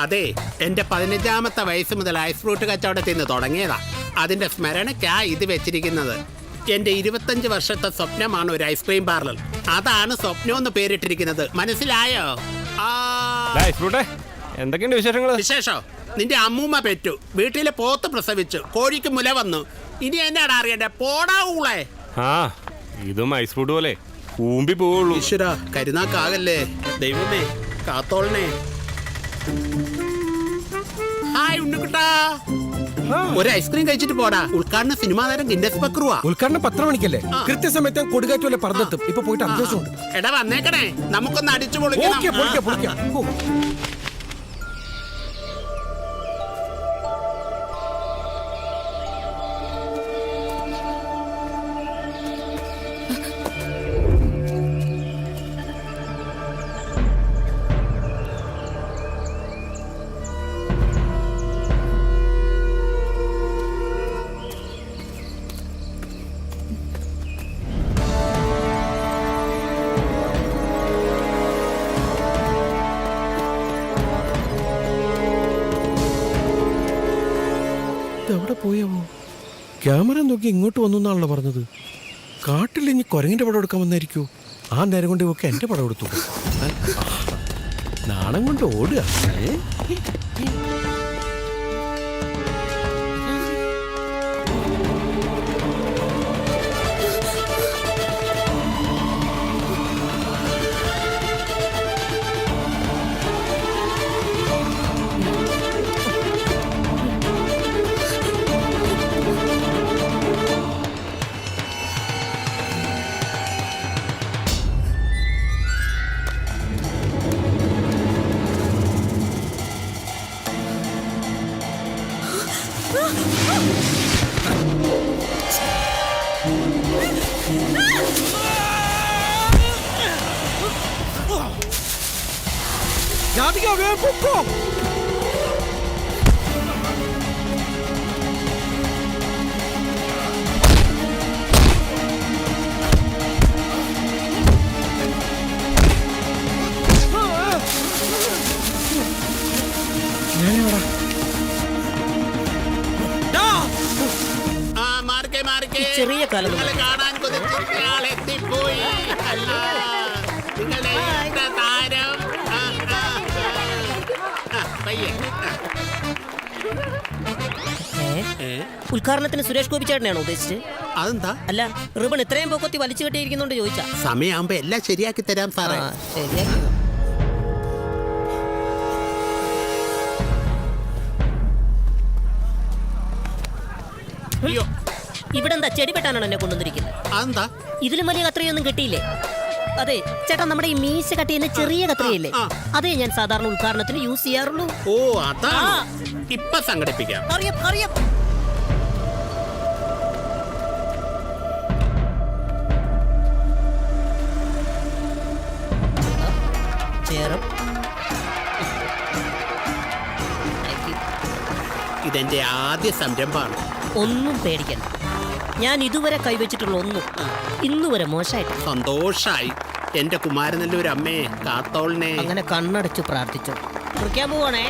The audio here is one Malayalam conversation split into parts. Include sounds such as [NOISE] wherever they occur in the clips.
അതെ എന്റെ പതിനഞ്ചാമത്തെ വയസ്സ് മുതൽ ഐസ് ഫ്രൂട്ട് കച്ചവടത്തിൽ നിന്ന് തുടങ്ങിയതാ. അതിന്റെ സ്മരണയ്ക്കാ ഇത് വെച്ചിരിക്കുന്നത്. എന്റെ ഇരുപത്തഞ്ച് വർഷത്തെ സ്വപ്നമാണ് ഒരു ഐസ്ക്രീം പാർലർ. അതാണ് സ്വപ്നം എന്ന് പേരിട്ടിരിക്കുന്നത്. മനസ്സിലായോ? എന്തൊക്കെയുണ്ട് വിശേഷങ്ങൾ വിശേഷോ? നിന്റെ അമ്മൂമ്മ പെറ്റു. വീട്ടിലെ പോത്ത് പ്രസവിച്ചു. കോഴിക്ക് മുല വന്നു. ഇനി എന്നാണ് അറിയണ്ടേ? പോടാ ഊളെ. ആ ഇതും ഐസ് ഫ്രൂട്ട് പോലെ. ഊമ്പി പോവുള്ളൂ. ഈശ്വര കരുനാക്കാകല്ലേ. ദൈവമേ കാത്തോളണേ. ഹായ് ഉണ്ണിക്കുട്ടാ. ഒരു ഐസ്ക്രീം കഴിച്ചിട്ട് പോടാ. ഉദ്ഘാടന സിനിമാ താരം ഗിന്നസ് ബക്രുവാ. ഉദ്ഘാടനം പത്ര മണിക്കല്ലേ കൃത്യസമയത്ത് കൊടുകാറ്റ് പോലെ പറഞ്ഞെത്തും ഇപ്പൊ പോയിട്ട് അഭ്യാസമുണ്ട് എടാ വന്നേക്കണേ. നമുക്കൊന്ന് അടിച്ചു പൊളിക്കാം നോക്കി ഇങ്ങോട്ട് വന്നു എന്നാണല്ലോ പറഞ്ഞത്. കാട്ടിൽ ഇനി കുരങ്ങിന്റെ പടം എടുക്കാൻ വന്നായിരിക്കോ. ആ നേരം കൊണ്ട് ഒക്കെ എന്റെ പടം എടുത്തു. നാണം കൊണ്ട് ഓടുക. ഏ? രാധിക വേഗം ഉദ്ഘാടനത്തിന് സുരേഷ് ഗോപി ചേട്ടനെയാണോ ഉദ്ദേശിച്ചത്? അതെന്താ? അല്ല റിബൺ ഇത്രയും പൊക്കത്തി വലിച്ചു കെട്ടിയിരിക്കുന്നോണ്ട് ചോദിച്ചാ. സമയമാകുമ്പോ എല്ലാം ശരിയാക്കി തരാം സാറേ. ആ, ശരിയാക്കി അയ്യോ ഇവിടെ എന്താ ചെടി വെട്ടാനാണ് എന്നെ കൊണ്ടുവന്നിരിക്കുന്നത്? അതെന്താ? ഇതിലും വലിയ കത്രിയൊന്നും കിട്ടിയില്ലേ? അതെ ചേട്ടാ നമ്മുടെ ഈ മീശ കട്ട് ചെയ്യുന്ന ചെറിയ കത്രിയല്ലേ ആ. അതേ ഞാൻ സാധാരണ ഉദ്ഘാടനത്തിന് യൂസ് ചെയ്യാറുള്ളൂ. ഓ അതാ ആ. ഇപ്പൊ സംഘടിപ്പിക്കാം. അറിയാം അറിയാം. You. ഇതെന്റെ ആദ്യ സംരംഭമാണ്. ഒന്നും പേടിക്കണ്ട. ഞാൻ ഇതുവരെ കൈവച്ചിട്ടുള്ള ഒന്നും ഇന്നുവരെ മോശമായിട്ട് സന്തോഷായി. എന്റെ കുമാരനല്ലൂർ അമ്മേ കാത്തോളിനെ. അങ്ങനെ കണ്ണടച്ച് പ്രാർത്ഥിച്ചു. കുറിക്കാൻ പോവാണേ.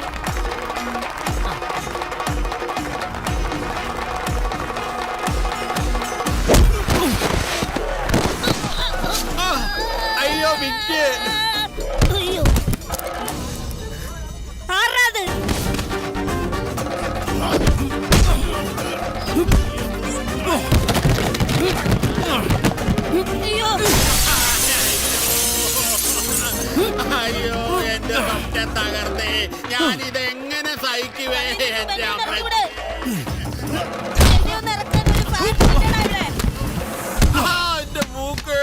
അയ്യോ വിക്ക് എങ്ങനെ സഹിക്കുവേ എന്റെ അമ്മ. ആ, എന്റെ മൂക്ക്.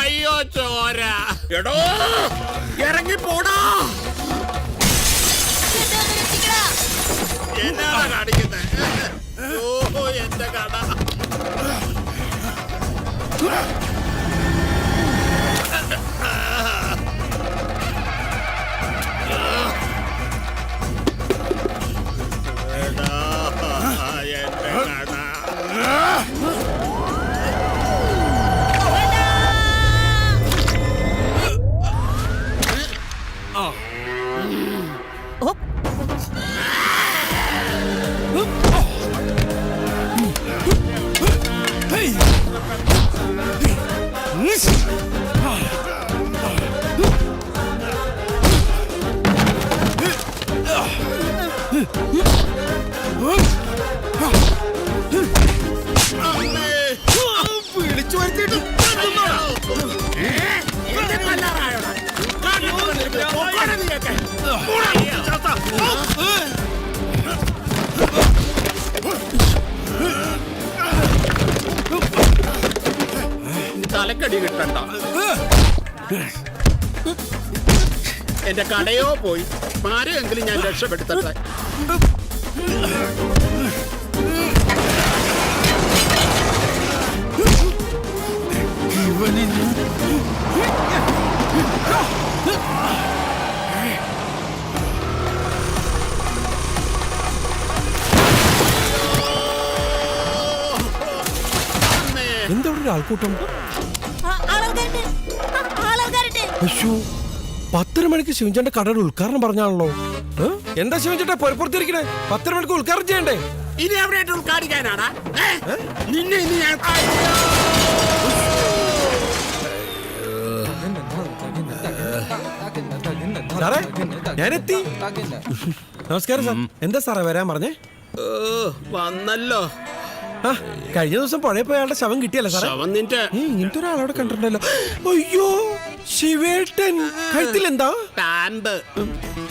അയ്യോ ചോര. എടോ ഇറങ്ങി പോടാ എന്നാണ് കാണിക്കുന്നത് ഓ എന്റെ കട. തലക്കടി കിട്ടണ്ട. എന്റെ കടയോ പോയി. ആരെയെങ്കിലും ഞാൻ രക്ഷപ്പെടുത്തട്ടെ. എന്താ ഒരു ആൾക്കൂട്ടം? അയ്യോ പത്തര മണിക്ക് ശിവഞ്ചന്റെ കടയുടെ ഉദ്ഘാടനം പറഞ്ഞാണല്ലോ. എന്താ ശിവഞ്ചേട്ടാ പൊരപ്പുറത്തിരിക്കണേ? പത്തര മണിക്ക് ഉദ്ഘാടനം ചെയ്യണ്ടേ? ഇനി എവിടെയായിട്ട് ഉദ്ഘാടിക്കാനാടാ? നിന്നെ ഇനി ഞാൻ സാറേ ഞാനെത്തി. നമസ്കാരം സാർ. എന്താ സാറേ വരാൻ പറഞ്ഞേ? വന്നല്ലോ. കഴിഞ്ഞ ദിവസം പുഴയിൽ പോയ ആളുടെ ശവം കിട്ടിയല്ല സാറേ? ശവം നിന്റെ ഏ, ഇങ്ങനത്തെ ഒരാളവിടെ കണ്ടിട്ടുണ്ടല്ലോ. അയ്യോ ശിവേട്ടൻ. കഴുത്തിലെന്താ? പാമ്പ്.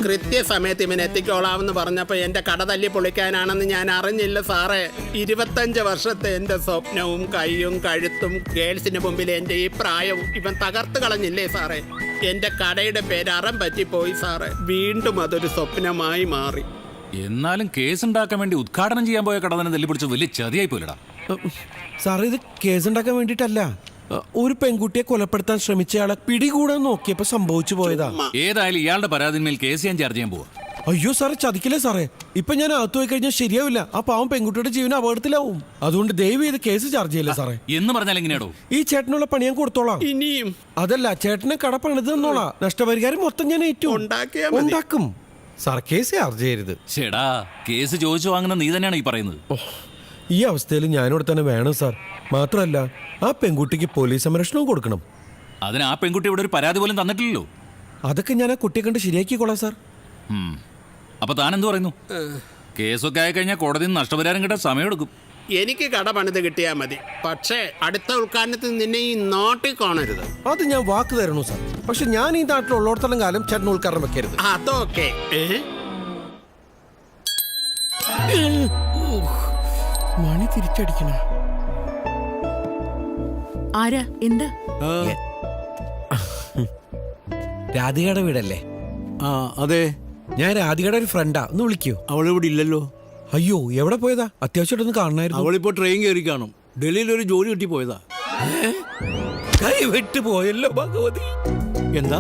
കൃത്യസമയത്ത് ഇവൻ എത്തിക്കോളാമെന്ന് പറഞ്ഞപ്പോ എന്റെ കട തല്ലി പൊളിക്കാനാണെന്ന് ഞാൻ അറിഞ്ഞില്ല സാറേ. ഇരുപത്തഞ്ച് വർഷത്തെ എന്റെ സ്വപ്നവും കൈയും കഴുത്തും ഗേൾസിന് മുമ്പിൽ എന്റെ ഈ പ്രായവും ഇവൻ തകർത്ത് കളഞ്ഞില്ലേ സാറേ? എന്റെ കടയുടെ പേര് അറം പറ്റിപ്പോയി സാറേ. വീണ്ടും അതൊരു സ്വപ്നമായി മാറി. എന്നാലും കേസ് ഉണ്ടാക്കാൻ വേണ്ടി ഉദ്ഘാടനം ചെയ്യാൻ പോയ കടവനെ തല്ലിപ്പിടിച്ച് വലിയ ചതിയായി പോലടാ സാറേ ഇത് കേസുണ്ടാക്കാൻ വേണ്ടിയിട്ടല്ല. അ, ഒരു പെൺകുട്ടിയെ കൊലപ്പെടുത്താൻ ശ്രമിച്ചയാളെ പിടികൂടാൻ നോക്കിയപ്പോ സംഭവിച്ചു പോയതാ. ഏതായാലും ഇയാളുടെ പരാതിന്മേൽ കേസ് ഞാൻ ചാർജ് ചെയ്യാൻ പോവാ. അയ്യോ സാറേ ചതിക്കില്ലേ സാറേ? ഇപ്പൊ ഞാൻ അകത്ത് പോയി കഴിഞ്ഞാൽ ശരിയാവില്ല. ആ പാവം പെൺകുട്ടിയുടെ ജീവൻ അപകടത്തിലാവും. അതുകൊണ്ട് ദയവ് ചെയ്ത് കേസ് ചാർജ് ചെയ്യില്ല സാറേ? എന്ന് പറഞ്ഞാൽ എങ്ങനെയാണോ ഈ ചേട്ടനുള്ള പണി ഞാൻ കൊടുത്തോളാം. ഇനിയും. അതല്ല ചേട്ടനെ കട പണിത് തന്നോളാം. നഷ്ടപരിഹാരം മൊത്തം ഞാൻ ഏറ്റവും മതി. ഉണ്ടാക്കും. സാർ കേസ് ചാർജ് ചെയ്യരുത് ചേടാ കേസ് ചോദിച്ചു വാങ്ങുന്ന നീ തന്നെയാണ് ഈ പറയുന്നത്. ഓ, ഈ അവസ്ഥയിൽ ഞാനിവിടെ തന്നെ വേണം സാർ. മാത്രമല്ല ആ പെൺകുട്ടിക്ക് പോലീസ് സംരക്ഷണവും കൊടുക്കണം. അതിന് ആ പെൺകുട്ടി ഇവിടെ ഒരു പരാതി പോലും തന്നിട്ടില്ലല്ലോ. അതൊക്കെ ഞാൻ ആ കുട്ടിയെ കണ്ട് ശരിയാക്കിക്കോളാം സാർ. ഉം. അപ്പൊ താൻ എന്ത് പറയുന്നു? കേസൊക്കെ ആയി കഴിഞ്ഞാൽ കോടതിയിൽ നിന്ന് നഷ്ടപരിഹാരം കിട്ടാൻ സമയമെടുക്കും. എനിക്ക് കട പണിത് കിട്ടിയാൽ മതി. പക്ഷേ അടുത്ത ഉദ്ഘാടനത്തിൽ നിന്നെ ഈ നോട്ടിൽ കാണരുത്. അത് ഞാൻ വാക്ക് തരണു സാർ. പക്ഷെ ഞാൻ ഈ നാട്ടിലുള്ളിടത്തോളം കാലം ചേട്ടൻ ഉൾക്കാരണം വെക്കരുത്. അതൊക്കെ? മണി തിരിച്ചടിക്കണ. ആരാ? എന്താ? രാധികയുടെ വീടല്ലേ? ആ അതെ. ഞാൻ രാധികയുടെ ഒരു ഫ്രണ്ടാ. ഒന്ന് വിളിക്കോ. അവളിവിടെ ഇല്ലല്ലോ. അയ്യോ എവിടെ പോയതാ? അത്യാവശ്യമായിട്ടൊന്ന് കാണണായിരുന്നു. അവളിപ്പോ ട്രെയിൻ കയറി കാണും. ഡൽഹിയിൽ ഒരു ജോലി കിട്ടി പോയതാ. കൈ വിട്ട് പോയല്ലോ ഭഗവതി. എന്താ?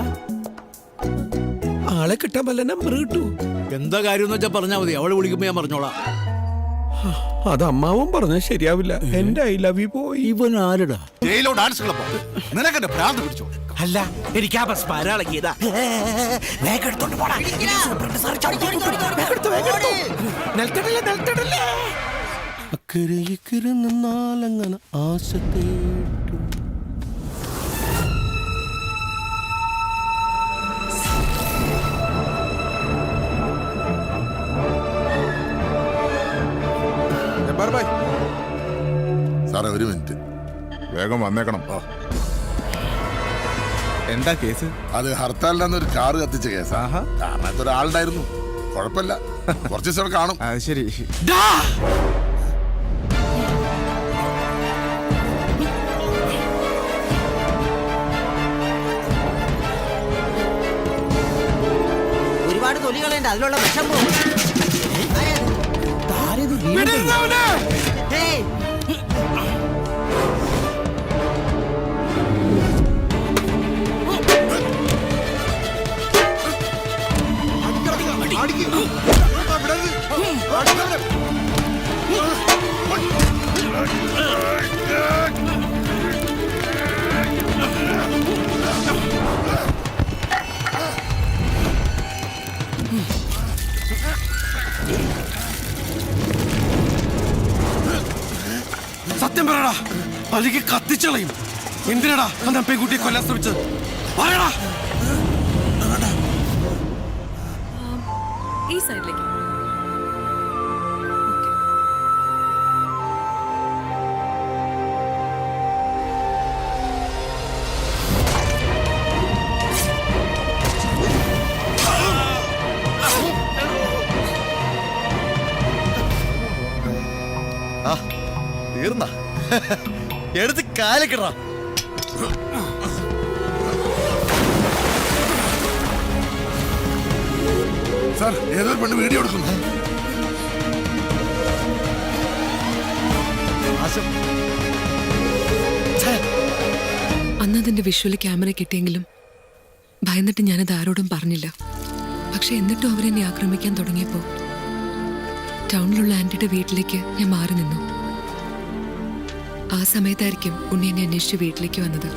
ആളെ കിട്ടാൻ പല നമ്പർ കിട്ടൂ. എന്താ കാര്യം എന്ന് വെച്ചാ പറഞ്ഞാ മതി. അവളെ വിളിക്കുമ്പോ ഞാൻ പറഞ്ഞോളാം. അത് അമ്മാവൻ പറഞ്ഞ ശരിയാവില്ല. എന്റെ ഐ ലവ് യു പോയി ഇവൻ ആരടാ? ജയിലോ ഡാൻസ് ക്ലബോ നിനക്കെന്നെ ഭ്രാന്ത് പിടിച്ചോ? അല്ല എനിക്ക് ആ ബസ് പാരാളക്കിയതാ അക്കരെ ഇക്കരെ നിന്നാലങ്ങനെ ആശ തേടും സാറേ ഒരു മിനിറ്റ്. വേഗം വന്നേക്കണം. എന്താ കേസ്? അത് ഹർത്താലിന്റെ ഒരു കാറ് കത്തിച്ച കേസാ. കാരണം ഒരാളുണ്ടായിരുന്നു. കുഴപ്പമില്ല. [LAUGHS] കുറച്ച് ദിവസം കാണും. അത് ശരി. ഒരുപാട് തൊലി കളയണ്ട അതിലുള്ള വിഷം പോകും സത്യം പറയടാ. അല്ലെങ്കിൽ കത്തിച്ചളയും. എന്തിനടാ അന്ന് പെൺകുട്ടിയെ കൊല്ലാൻ ശ്രമിച്ചത്? പറയടാ. കാലക്കിട സാർ ഏതൊരു പെണ്ണ് വീഡിയോ എടുക്കുന്നു. അന്നതിന്റെ വിഷ്വൽ ക്യാമറ കിട്ടിയെങ്കിലും ഭയന്നിട്ട് ഞാനത് ആരോടും പറഞ്ഞില്ല. പക്ഷെ എന്നിട്ടും അവരെന്നെ ആക്രമിക്കാൻ തുടങ്ങിയപ്പോ ടൗണിലുള്ള ആന്റിയുടെ വീട്ടിലേക്ക് ഞാൻ മാറി നിന്നു. ആ സമയത്തായിരിക്കും ഉണ്ണി എന്നെ അന്വേഷിച്ച് വീട്ടിലേക്ക് വന്നത്.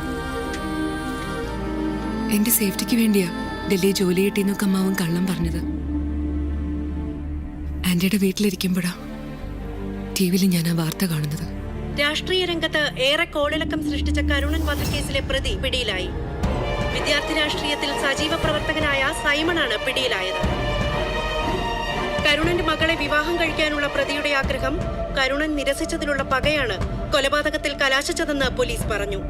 എന്റെ സേഫ്റ്റിക്ക് വേണ്ടിയാ ഡൽഹി ജോലി കിട്ടിയെന്നൊക്കെ അമ്മാവും കള്ളം പറഞ്ഞത്. ആന്റിയുടെ വീട്ടിലിരിക്കുമ്പോഴാ ടി വിയിൽ ഞാൻ ആ വാർത്ത കാണുന്നത്. രാഷ്ട്രീയ രംഗത്ത് ഏറെ കോളിളക്കം സൃഷ്ടിച്ച കരുണൻ വധക്കേസിലെ പ്രതി പിടിയിലായി. വിദ്യാർത്ഥി രാഷ്ട്രീയത്തിൽ സജീവ പ്രവർത്തകനായ സൈമണാണ് പിടിയിലായത്. കരുണന്റെ മകളെ വിവാഹം കഴിക്കാനുള്ള പ്രതിയുടെ ആഗ്രഹം കരുണൻ നിരസിച്ചതിലുള്ള പകയാണ് കൊലപാതകത്തിൽ കലാശിച്ചതെന്ന് പോലീസ് പറഞ്ഞു.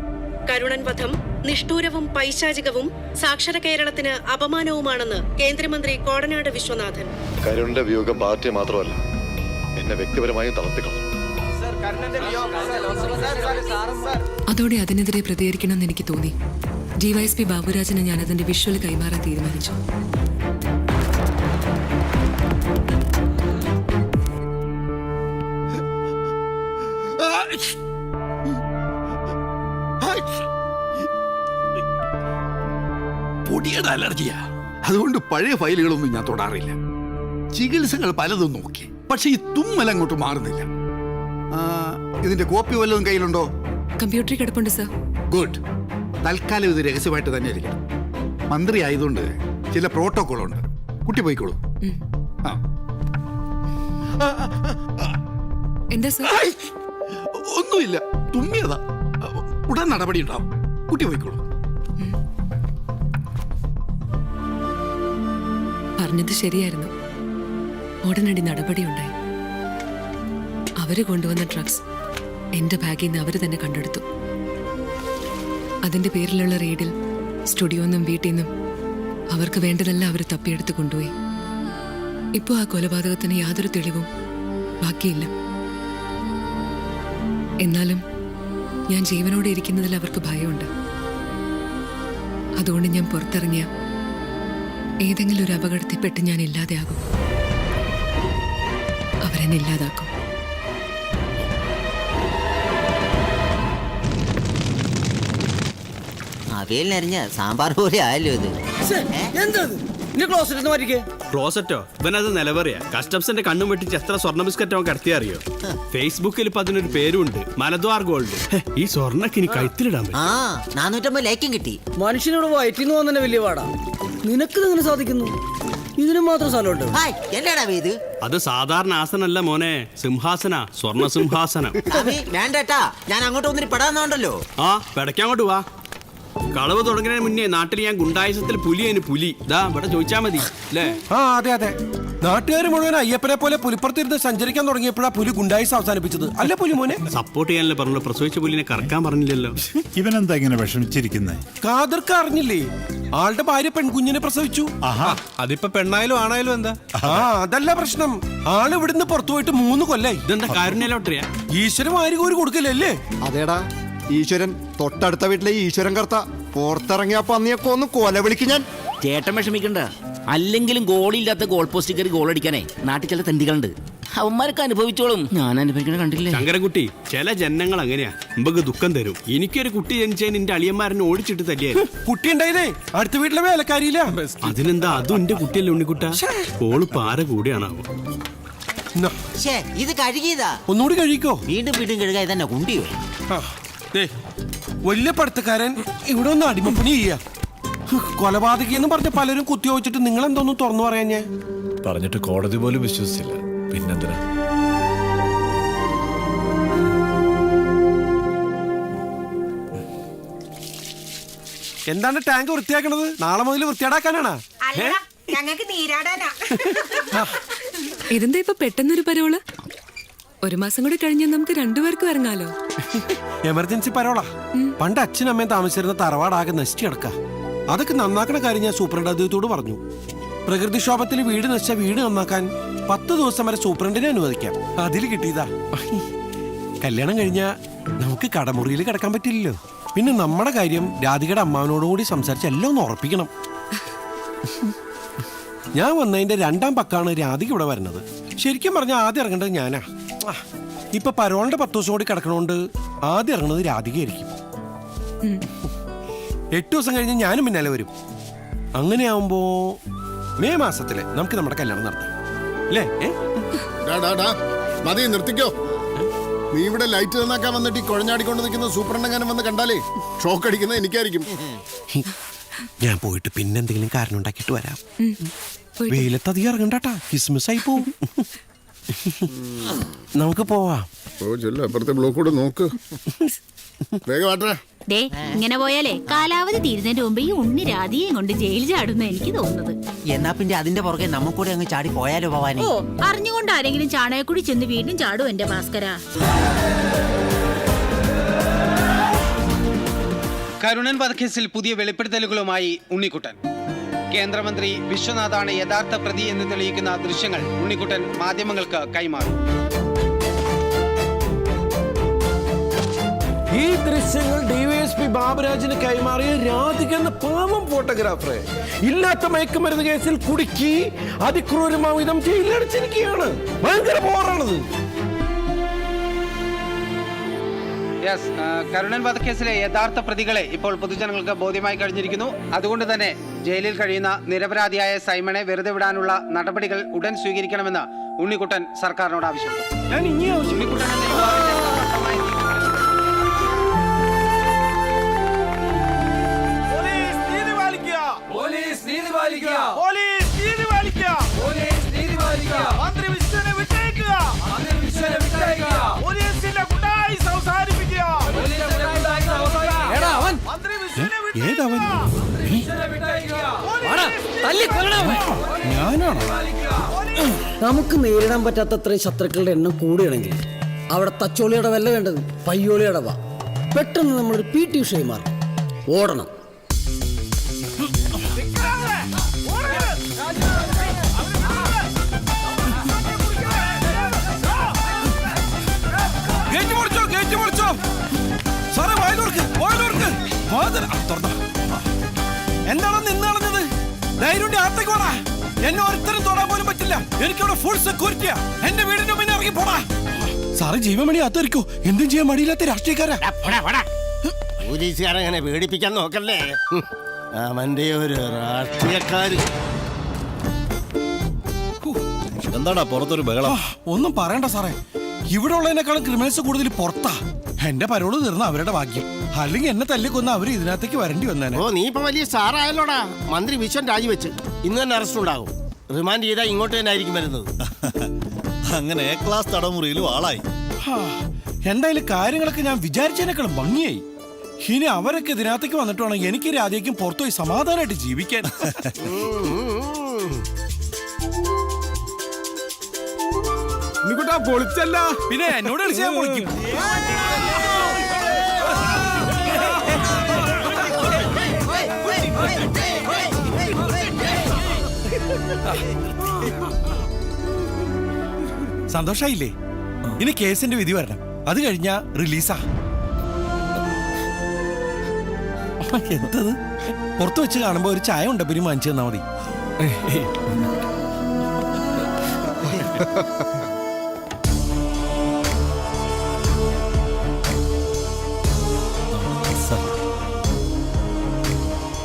കരുണൻ വധം നിഷ്ഠൂരവും പൈശാചികവും സാക്ഷര കേരളത്തിന് അപമാനവുമാണെന്ന് കേന്ദ്രമന്ത്രി കോടനാട് വിശ്വനാഥൻ. കരുണന്റെ വിയോഗം പാർട്ടി മാത്രമല്ല എന്നെ വ്യക്തിപരമായും തളർത്തിക്കളഞ്ഞു അതോടെ അതിനെതിരെ പ്രതികരിക്കണമെന്ന് എനിക്ക് തോന്നി. ഡിവൈഎസ്പി ബാബുരാജന് ഞാൻ അതിന്റെ വിഷ്വൽ കൈമാറാൻ തീരുമാനിച്ചു. പൊടിയുടെ അലർജിയാ. അതുകൊണ്ട് പഴയ ഫയലുകളൊന്നും ഞാൻ തൊടാറില്ല. ചികിത്സകൾ പലതും നോക്കി. പക്ഷെ ഈ തുമ്മൽ അങ്ങോട്ട് മാറുന്നില്ല. ആ, ഇതിന്റെ കോപ്പി വല്ലതും കയ്യിലുണ്ടോ? കമ്പ്യൂട്ടറിൽ കിടപ്പുണ്ട് സർ. ഗുഡ്. തൽക്കാലം ഇത് രഹസ്യമായിട്ട് തന്നെ ഇരിക്കണം. മന്ത്രി ആയതുകൊണ്ട് ചില പ്രോട്ടോകോൾ ഉണ്ട് കുട്ടി പോയിക്കോളൂ. ആ. എന്താ സർ! ഒന്നുമില്ല. തുമ്മിയതാ. ഉടൻ നടപടി ഉണ്ടാവും. കുട്ടി പോയിക്കോളൂ. പറഞ്ഞത് ശരിയായിരുന്നു. ഉടനടി നടപടിയുണ്ടായി. അവർ കൊണ്ടുവന്ന ഡ്രഗ്സ് എന്റെ ബാഗിൽ നിന്ന് അവർ തന്നെ കണ്ടെടുത്തു. അതിന്റെ പേരിലുള്ള റെയ്ഡിൽ സ്റ്റുഡിയോന്നും വീട്ടിൽ നിന്നും അവർക്ക് വേണ്ടതെല്ലാം അവർ തപ്പിയെടുത്ത് കൊണ്ടുപോയി. ഇപ്പോൾ ആ കൊലപാതകത്തിന് യാതൊരു തെളിവും ബാക്കിയില്ല. എന്നാലും ഞാൻ ജീവനോടെ ഇരിക്കുന്നതിൽ അവർക്ക് ഭയമുണ്ട്. അതുകൊണ്ട് ഞാൻ പുറത്തിറങ്ങിയ ഏതെങ്കിലും ഒരു അപകടത്തിൽപ്പെട്ട് ഞാൻ ഇല്ലാതെയാകും. അവരെന്നെ ഇല്ലാതാക്കും. അവയിലരിഞ്ഞ സാമ്പാർ പോലെ ആയല്ലോ ഇത്. ക്ലോസറ്റോ ഇവനത് നിലവറിയാ. കസ്റ്റംസിന്റെ കണ്ണും വെട്ടിച്ച് എത്ര സ്വർണ ബിസ്ക്കറ്റ് അവൻ കടത്തി അറിയോ? ഫേസ്ബുക്കിൽ ഇപ്പൊ അതിനൊരു പേരുണ്ട്. മലദ്വാർ ഗോൾഡ് ഈ സ്വർണക്ക് ഇനി കഴുത്തിലിടാൻ ആ നാനൂറ്റമ്പത് ലൈക്കും കിട്ടി. മനുഷ്യനോട് വയറ്റിന്ന് പോകുന്ന വലിയ പാടാ. നിനക്ക് എങ്ങനെ സാധിക്കുന്നു? ഇതിനും മാത്രം സ്ഥലമുണ്ട് ഹായ് എന്നാടാ ഇത്? അത് സാധാരണ ആസനല്ല മോനെ. സിംഹാസന സ്വർണ സിംഹാസനം സ്വാമി വേണ്ടട്ടാ. ഞാൻ അങ്ങോട്ട് ഒന്നിരി പെടാന്നുണ്ടല്ലോ ആ പെടയ്ക്കങ്ങോട്ട് വാ. കളവ് തുടങ്ങുന്നതിന് മുന്നേ നാട്ടിൽ ഞാൻ ഗുണ്ടായുസത്തിൽ അതിന് പുലി. ഇതാ ഇവിടെ ചോദിച്ചാ മതി അല്ലേ? ആ അതെ അതെ. നാട്ടുകാർ മുഴുവൻ അയ്യപ്പനെ പോലെ പുലിപ്പുറത്തിരുന്ന് സഞ്ചരിക്കാൻ തുടങ്ങിയപ്പോഴാ പുലി ഗുണ്ടായിസ് അവസാനിപ്പിച്ചത്. അല്ല പുലി മോനെ? സപ്പോർട്ട് ചെയ്യാനല്ലേ പറഞ്ഞു പ്രസവിച്ച പുലിനെ കറക്കാൻ പറഞ്ഞില്ലല്ലോ. ഇവനെന്താ ഇങ്ങനെ വിഷമിച്ചിരിക്കുന്നത് കാതിർക്ക് അറിഞ്ഞില്ലേ? ആളുടെ ഭാര്യ പെൺകുഞ്ഞിനെ പ്രസവിച്ചു. അതിപ്പോ പെണ്ണായാലും ആണായാലും എന്താ? ആ അതല്ല പ്രശ്നം. ആൾ ഇവിടുന്ന് പുറത്തു പോയിട്ട് മൂന്ന് കൊല്ലായി. ഇതെന്താ കാരുണ്യ ലോട്ടറിയാ ഈശ്വരൻ ആര് കോരി കൊടുക്കില്ലല്ലേ അതേടാ ഈശ്വരൻ തൊട്ടടുത്ത വീട്ടിലെ ഈശ്വരൻ കർത്ത. പുറത്തിറങ്ങിയപ്പോ അന്നിയൊക്കെ ഒന്ന് കൊല വിളിക്കും ഞാൻ. ചേട്ടൻ വിഷമിക്കണ്ട. അല്ലെങ്കിലും ഗോളില്ലാത്ത ഗോൾ പോസ്റ്റ് കയറി ഗോൾ അടിക്കാനേ നാട്ടിൽ ചില തെണ്ടികളുണ്ട്. അവന്മാരൊക്കെ അനുഭവിച്ചോളും. ഞാൻ അനുഭവിക്കണ കണ്ടില്ലേ ശങ്കരൻകുട്ടി ചില ജനങ്ങൾ അങ്ങനെയാ. മുമ്പ് ദുഃഖം തരും. എനിക്കൊരു കുട്ടി ജനിച്ചാൽ നിന്റെ അളിയന്മാരനെ ഓടിച്ചിട്ട് തല്ലിയായി കുട്ടി ഉണ്ടായതേ അടുത്ത വീട്ടിലെ വേലക്കാരിയില്ല അതിനെന്താ അതും എന്റെ കുട്ടിയല്ലേ ഉണ്ണിക്കുട്ട? ഓൾ പാര കൂടിയാണാവോ? ഇത് കഴുകിയതാ. ഒന്നുകൂടി കഴിക്കോ വീണ്ടും വീണ്ടും കഴുകാതെ തന്നെ കുണ്ടിയോ വലിയ പഠിത്തക്കാരൻ ഇവിടെ ഒന്ന് അടിമപ്പണി ചെയ്യാ. കൊലപാതകി എന്ന് പറഞ്ഞ പലരും കുത്തി വെച്ചിട്ട് നിങ്ങൾ എന്തോന്നും തുറന്നു പറയാൻ ഞാൻ? പറഞ്ഞിട്ട് കോടതി പോലും വിശ്വസിച്ചില്ല. പിന്നെന്തിനാ? എന്താണ് ടാങ്ക് വൃത്തിയാക്കണത്? നാളെ മുതൽ വൃത്തിയാടാക്കാനാണോ? ഇതെന്താ ഇപ്പൊ പെട്ടെന്നൊരു പരോൾ? ഒരു മാസം കൂടി കഴിഞ്ഞാൽ നമുക്ക് രണ്ടുപേർക്കും ഇറങ്ങാലോ? എമർജൻസി പരോളാ. പണ്ട് അച്ഛനും അമ്മയും താമസിച്ചിരുന്ന തറവാടാകെ നശിച്ചു കിടക്ക. അതൊക്കെ നന്നാക്കണ കാര്യം ഞാൻ സൂപ്രണ്ട് അദ്ദേഹത്തോട് പറഞ്ഞു. പ്രകൃതിക്ഷോഭത്തിൽ വീട് നശിച്ച വീട് നന്നാക്കാൻ പത്ത് ദിവസം വരെ സൂപ്രണ്ടിനെ അനുവദിക്കാം. അതിൽ കിട്ടിയതാ. കല്യാണം കഴിഞ്ഞ നമുക്ക് കടമുറിയിൽ കിടക്കാൻ പറ്റില്ലല്ലോ. പിന്നെ നമ്മുടെ കാര്യം രാധികയുടെ അമ്മാവനോടുകൂടി സംസാരിച്ച് എല്ലാം ഒന്ന് ഉറപ്പിക്കണം. ഞാൻ വന്നതിന്റെ രണ്ടാം പക്കാണ് രാധിക ഇവിടെ വരുന്നത്. ശരിക്കും പറഞ്ഞാൽ ആദ്യം ഇറങ്ങേണ്ടത് ഞാനാ. ഇപ്പൊ പരോളിന്റെ പത്ത് ദിവസം കൂടി കിടക്കണോണ്ട് ആദ്യം ഇറങ്ങുന്നത് രാധികയായിരിക്കും. എട്ട് ദിവസം കഴിഞ്ഞ് ഞാനും പിന്നാലെ വരും. അങ്ങനെയാവുമ്പോ മെയ് മാസത്തിൽ നമുക്ക് നമ്മുടെ കല്യാണം നടത്താം. അല്ലേ? ഡാ, ഡാ, ഡാ. മതി നിർത്തിക്കോ. നീ ഇവിടെ ലൈറ്റ് നന്നാക്കാൻ വന്നിട്ട് ഈ കുഴഞ്ഞാടിക്കൊണ്ട് നിൽക്കുന്ന സൂപ്രണ്ടെങ്ങാനും വന്ന് കണ്ടാലേ ഷോക്ക് അടിക്കുന്നത് എനിക്കായിരിക്കും. ഞാൻ പോയിട്ട് പിന്നെന്തെങ്കിലും കാരണം ഉണ്ടാക്കിയിട്ട് വരാം. വെയിലത്ത് അധികം ഇറങ്ങണ്ടാട്ടാ ക്രിസ്മസ് ആയി പോവും. നമുക്ക് പോവാം. ഓ ചെല്ലു അപ്പുറത്തെ ബ്ലോക്ക് കൂടെ നോക്ക്. വേഗം വാട്ടെ. ദേ ഇങ്ങനെ പോയാലേ കാലാവധി തീരുന്നതിന്റെ മുമ്പ് ഈ ഉണ്ണി രാധിയെയും കൊണ്ട് ജയിൽ ചാടുന്ന എനിക്ക് തോന്നുന്നത്. എന്നാ പിന്നെ അതിന്റെ പുറകെ നമുക്കൂടെ അങ്ങ് ചാടി പോയാലോ ഭവാനി? ഓ അറിഞ്ഞുകൊണ്ട് ആരെങ്കിലും ചാണകക്കുടി ചെന്ന് വീണ്ടും ചാടും എന്റെ ഭാസ്കര. കരുണൻ വധക്കേസിൽ പുതിയ വെളിപ്പെടുത്തലുകളുമായി ഉണ്ണിക്കുട്ടൻ. കേന്ദ്രമന്ത്രി വിശ്വനാഥാണ് യഥാർത്ഥ പ്രതി എന്ന് തെളിയിക്കുന്ന ദൃശ്യങ്ങൾ ഉണ്ണിക്കുട്ടൻ മാധ്യമങ്ങൾക്ക് കൈമാറി. ഈ ദൃശ്യങ്ങൾ ഡിവൈഎസ്പി ബാബുരാജിന് കൈമാറിയ രാധിക എന്ന പാവം ഫോട്ടോഗ്രാഫറെ ഇല്ലാത്ത മയക്കുമരുന്ന് കേസിൽ കുടുക്കി അതിക്രൂരമാവിധം ജയിലടച്ചിരിക്കുകയാണ് ഭയങ്കര പോറാണത് യെസ് കരുണൻ വധക്കേസിലെ യഥാർത്ഥ പ്രതികളെ ഇപ്പോൾ പൊതുജനങ്ങൾക്ക് ബോധ്യമായി കഴിഞ്ഞിരിക്കുന്നു. അതുകൊണ്ട് തന്നെ ജയിലിൽ കഴിയുന്ന നിരപരാധിയായ സൈമണെ വെറുതെ വിടാനുള്ള നടപടികൾ ഉടൻ സ്വീകരിക്കണമെന്ന് ഉണ്ണിക്കുട്ടൻ സർക്കാരിനോട് ആവശ്യപ്പെട്ടു. ഉണ്ണിക്കുട്ടൻ ഏതവൻ ഞാനാണോ? നമുക്ക് നേരിടാൻ പറ്റാത്തത്രയും ശത്രുക്കളുടെ എണ്ണം കൂടുകയാണെങ്കിൽ അവിടെ തച്ചോളിയുടെ വല്ല വേണ്ടത് പയ്യോളിയുടെ വാ. പെട്ടെന്ന് നമ്മളൊരു പി ടി ഉഷയായി മാറും. ഓടണം. ഗേറ്റ് മുറിച്ചോ ഗേറ്റ് മുറിച്ചോ. സാറേ വായലോർക്ക് വായലോർക്ക് തുറന്നോ. എന്താണോ നിന്ന് കളഞ്ഞത്? ധൈര്യം ആത്തേക്ക് പോടാ എന്നെ ഒരുത്തരും തൊടാൻ പോലും പറ്റില്ല. എനിക്കവിടെ ഫുൾ സെക്യൂരിറ്റിയാ എന്റെ വീടിന്റെ മുന്നേ ഇറങ്ങി പോടാ. സാറ് ജീവമണി അത്തരിക്കോ എന്തും ചെയ്യാൻ മടിയില്ലാത്ത രാഷ്ട്രീയക്കാരാ. പോലീസുകാരങ്ങനെ പേടിപ്പിക്കാൻ നോക്കല്ലേ? അവന്റെ ഒരു രാഷ്ട്രീയക്കാര്. എന്താടാ പുറത്തൊരു ബഹളം? ഒന്നും പറയണ്ട സാറേ. ഇവിടെ ഉള്ളതിനേക്കാളും ക്രിമിനൽസ് കൂടുതൽ പുറത്താ. എന്റെ പരോൾ തീർന്ന അവരുടെ ഭാഗ്യം. അല്ലെങ്കിൽ എന്നെ തല്ലിക്കൊന്ന് അവർ ഇതിനകത്തേക്ക് വരേണ്ടി വന്നേനെ. ഓ നീ ഇപ്പൊ വലിയ സ്റ്റാറായല്ലോടാ. മന്ത്രി വിശ്വൻ രാജിവെച്ച്. ഇന്ന് തന്നെ അറസ്റ്റ് ഉണ്ടാകും. റിമാൻഡ് ചെയ്താൽ ഇങ്ങോട്ട് തന്നെ ആയിരിക്കും വരുന്നത്. [LAUGHS] അങ്ങനെ എ ക്ലാസ് തടമുറിയിലും ആളായി. ഹാ, എന്തായാലും കാര്യങ്ങളൊക്കെ ഞാൻ വിചാരിച്ചതിനേക്കാളും ഭംഗിയായി. ഇനി അവരൊക്കെ ഇതിനകത്തേക്ക് വന്നിട്ട് വേണം എനിക്ക് രാധയ്ക്കും പുറത്തുപോയി സമാധാനമായിട്ട് ജീവിക്കാൻ. പൊളിച്ചല്ല. പിന്നെ എന്നോട് കളിച്ചാൽ പൊളിക്കും. സന്തോഷായില്ലേ? ഇനി കേസിന്റെ വിധി വരണം. അത് കഴിഞ്ഞ റിലീസാ. എന്തത്? പുറത്തു വെച്ച് കാണുമ്പോ ഒരു ചായ ഉണ്ടപ്പിനും വാങ്ങിച്ചു തന്നാ മതി.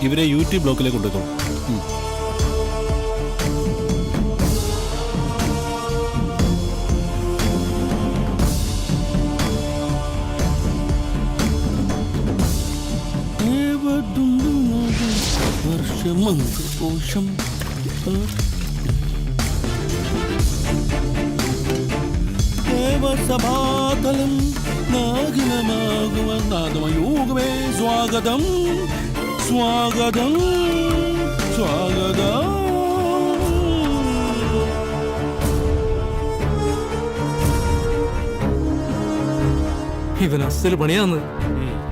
ഇവരെ യൂട്യൂബ് ബ്ലോക്കിലേക്ക് കൊണ്ടുപോകും വർഷമംഗോഷം ദേവസഭാതലം നാഗിനമാകുമെന്നാദമയോഗമേ സ്വാഗതം. സ്വാഗതം സ്വാഗതം. ഇവൻ അസൽ പണിയാന്ന്.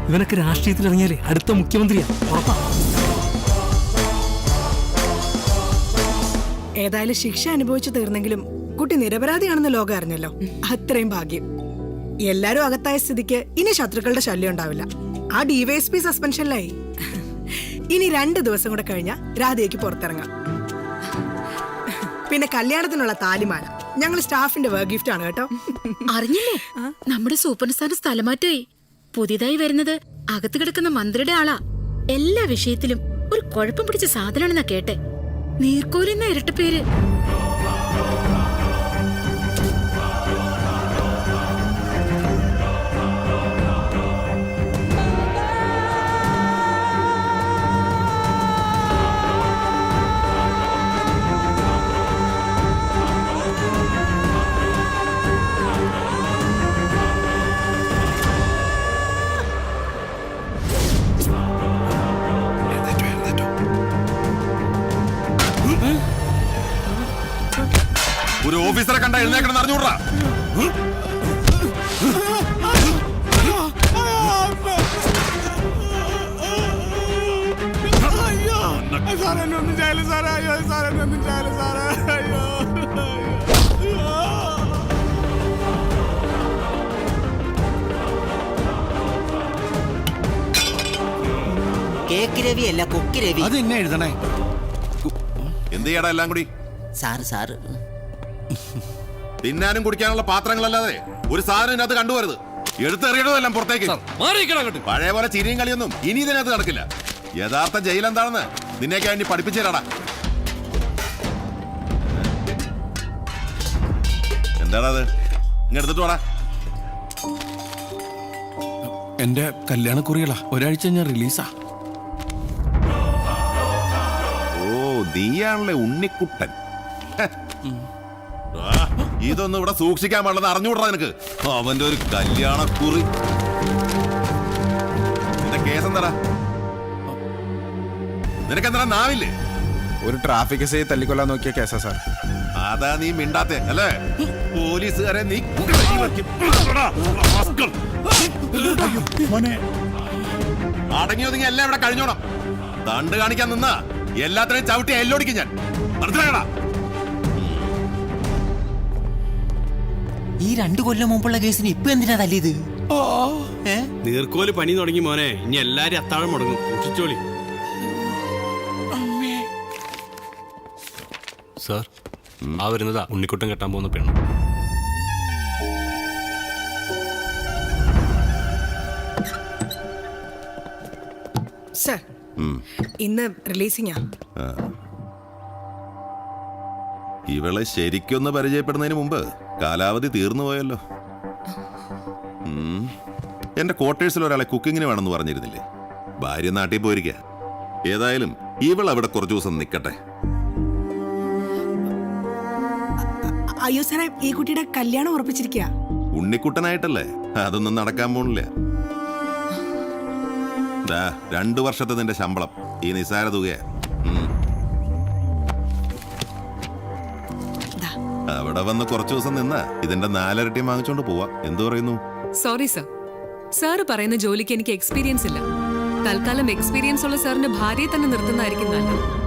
ഇവനൊക്കെ രാഷ്ട്രീയത്തിൽ ഇറങ്ങിയാലേ അടുത്ത മുഖ്യമന്ത്രിയാ. ഉറപ്പാ. ഏതായാലും ശിക്ഷ അനുഭവിച്ചു തീർന്നെങ്കിലും കുട്ടി നിരപരാധിയാണെന്ന് ലോകം അറിഞ്ഞല്ലോ. അത്രയും ഭാഗ്യം. എല്ലാരും അകത്തായ സ്ഥിതിക്ക് ഇനി ശത്രുക്കളുടെ ശല്യം ഉണ്ടാവില്ല. ആ ഡിവൈഎസ്പി സസ്പെൻഷനിലായി ഇനി രണ്ട് ദിവസം കൂടെ കഴിഞ്ഞാൽ രാധയ്ക്ക് പുറത്തിറങ്ങാം. പിന്നെ കല്യാണത്തിനുള്ള താലിമാല ഞങ്ങൾ സ്റ്റാഫിന്റെ വർക്ക് ഗിഫ്റ്റ് ആണ് കേട്ടോ. അറിഞ്ഞില്ലേ? നമ്മുടെ സൂപ്പർ സ്റ്റാർ സ്ഥലമാറ്റമായി പുതിയതായി വരുന്നത് അകത്ത് കിടക്കുന്ന മന്ത്രിയുടെ ആളാ. എല്ലാ വിഷയത്തിലും ഒരു കുഴപ്പം പിടിച്ച സാധനമാണെന്നാ കേട്ടെ. നീർക്കോലിന്ന ഇരട്ട എഴുന്നേക്കണം അറിഞ്ഞൂടാ. കേക്ക് രവി അല്ല കൊക്ക് രവി. അത് എന്നെ എഴുതണേ. എന്ത് ചെയ്യടാ എല്ലാം കൂടി? Sir sir. തിന്നാനും കുടിക്കാനുള്ള പാത്രങ്ങളല്ലാതെ ഒരു സാധനം ഇതിനകത്ത് കണ്ടുവരുത് എടുത്തെറിയണതെല്ലാം പുറത്തേക്ക്? പഴയ പോലെ ചിരിയും കളിയൊന്നും ഇനി ഇതിനകത്ത് നടക്കില്ല. യഥാർത്ഥ ജയിൽ എന്താണെന്ന് നിന്നേക്ക് വേണ്ടി പഠിപ്പിച്ചു തരാടാ എന്താടാ അത്? ഇങ്ങെടുത്തിട്ട് വാടാ. എന്റെ കല്യാണക്കുറികളാ. ഒരാഴ്ച ഞാൻ റിലീസാ. ഓ നീയാണല്ലേ ഉണ്ണിക്കുട്ടൻ. ഇതൊന്നും ഇവിടെ സൂക്ഷിക്കാൻ പാടില്ല അറിഞ്ഞുകൂടാ നിനക്ക്. അവന്റെ ഒരു കല്യാണക്കുറി. നിന്റെ കേസ് എന്താടാ? നിനക്കെന്താ നാവില്ലേ? ഒരു ട്രാഫിക് എസ് തല്ലിക്കൊല്ലാൻ നോക്കിയ കേസാ സാർ. അതാ നീ മിണ്ടാത്തെ അല്ലേ? പോലീസുകാരെ നീ. അടങ്ങി ഒതുങ്ങി എല്ലാം ഇവിടെ കഴിഞ്ഞോണം. തണ്ട് കാണിക്കാൻ നിന്നാ. എല്ലാത്തിനെയും ചവിട്ടി എല്ലോടിക്കും ഞാൻ. മനസ്സിലായടാ ഈ രണ്ടു കൊല്ലം മുമ്പുള്ള കേസിന് ഇപ്പൊ എന്തിനാ തല്ലിയത്? നീർക്കോൽ പണി തുടങ്ങി മോനെ. ഇനി എല്ലാരും അത്താഴം മുടങ്ങും. സൂക്ഷിച്ചോളി. സാർ ആ വരുന്നതാ. ഉണ്ണിക്കുട്ടൻ കെട്ടാൻ പോകുന്ന പെണ്ണു. സർ ഇന്ന് റിലീസിംഗാ ഇവളെ ശരിക്കൊന്ന് പരിചയപ്പെടുന്നതിന് മുമ്പ് കാലാവധി തീർന്നു പോയല്ലോ. എന്റെ ക്വാർട്ടേഴ്സിൽ ഒരാളെ കുക്കിങ്ങിന് വേണമെന്ന് പറഞ്ഞിരുന്നില്ലേ? ഭാര്യ നാട്ടിൽ പോയിരിക്ക. ഏതായാലും ഇവൾ അവിടെ കുറച്ചു ദിവസം നിൽക്കട്ടെ അയ്യോ സാറേ ഈ കുട്ടിയുടെ കല്യാണം ഉറപ്പിച്ചിരിക്കുക ഉണ്ണിക്കുട്ടനായിട്ടല്ലേ? അതൊന്നും നടക്കാൻ പോണില്ല. രണ്ടു വർഷത്തെ നിന്റെ ശമ്പളം. ഈ നിസാര തുകയാ. ഉം. അവിടെ വന്ന് കുറച്ചു ദിവസം നിന്ന് ഇതിന്റെ നാലരട്ടി വാങ്ങിച്ചോണ്ട് പോവാ. എന്തു പറയുന്നു? സോറി സർ സാറ് പറയുന്ന ജോലിക്ക് എനിക്ക് എക്സ്പീരിയൻസ് ഇല്ല. തൽക്കാലം എക്സ്പീരിയൻസ് ഉള്ള സാറിന്റെ ഭാര്യയെ തന്നെ നിർത്തുന്നതായിരിക്കും നല്ലത്.